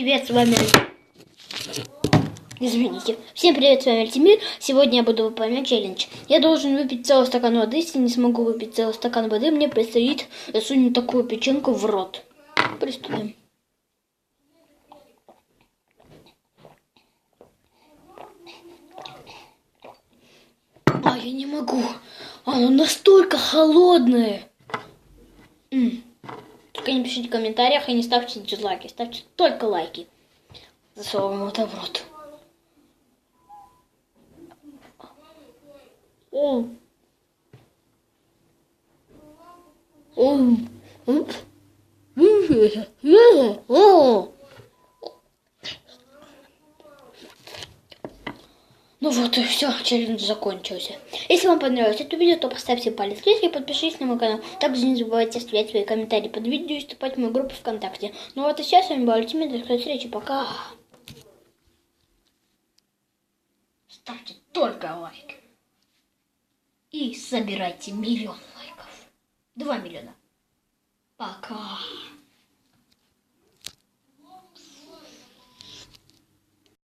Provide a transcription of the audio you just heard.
Привет, с вами... Извините. Всем привет, с вами Альтимир. Сегодня я буду выполнять челлендж. Я должен выпить целый стакан воды. Если не смогу выпить целый стакан воды, мне предстоит засунуть такую печенку в рот. Приступим. А, я не могу. Оно настолько холодное. М. Только не пишите в комментариях и не ставьте дизлайки. Ставьте только лайки. Засовываем это в рот. О. О. О. Ну вот и все, челлендж закончился. Если вам понравилось это видео, то поставьте палец вверх и подпишитесь на мой канал. Также не забывайте оставлять свои комментарии под видео и вступать в мою группу ВКонтакте. Ну вот и все, с вами был Альтимир, до скорой встречи, пока. Ставьте только лайк. И собирайте миллион лайков. Два миллиона. Пока.